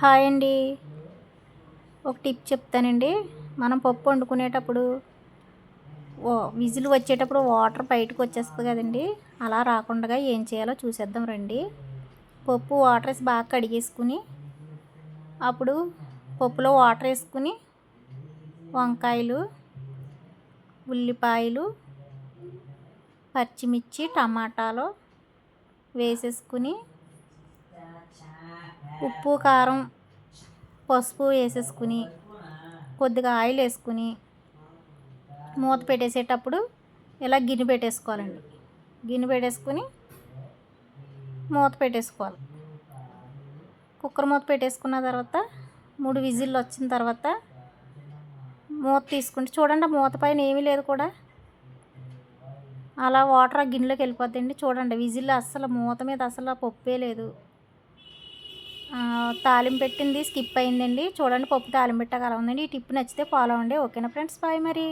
Hi అండి. ఒక tip చెప్తానండి. మనం పప్పు వండుకునేటప్పుడు ఓ విజిల్ వచ్చేటప్పుడు వాటర్ బయటకు వచ్చేస్తుంది కదండి. అలా రాకుండా ఏం చేయాలో చూసేద్దాం రండి. పప్పు వాటర్ వేసి బాగా కడిగేసుకుని అప్పుడు పప్పులో వాటర్ వేసుకుని వంకాయలు ఉల్లిపాయలు పచ్చిమిర్చి టమాటాలు వేసేసుకుని ఉప్పు కారం పసుపు వేసేసుకుని కొద్దిగా ఆయిల్ వేసుకుని మూత పెట్టేసేటప్పుడు ఇలా గిన్నె పెట్టేసుకోవాలండి. గిన్నె పెట్టేసుకుని మూత పెట్టేసుకోవాలి. కుక్కర్ మూత పెట్టేసుకున్న తర్వాత మూడు విజిల్లు వచ్చిన తర్వాత మూత తీసుకుంటే చూడండి మూత పైన ఏమీ లేదు కూడా. అలా వాటర్ ఆ గిన్నెలోకి వెళ్ళిపోద్దండి. చూడండి విజిల్ అస్సలు మూత మీద అసలు పప్పే లేదు. తాలింపు పెట్టింది స్కిప్ అయిందండి. చూడండి పప్పు తాలింపు పెట్టాక అలా ఉందండి. ఈ టిప్ నచ్చితే ఫాలో అవ్వండి. ఓకేనా ఫ్రెండ్స్ బాయ్ మరి.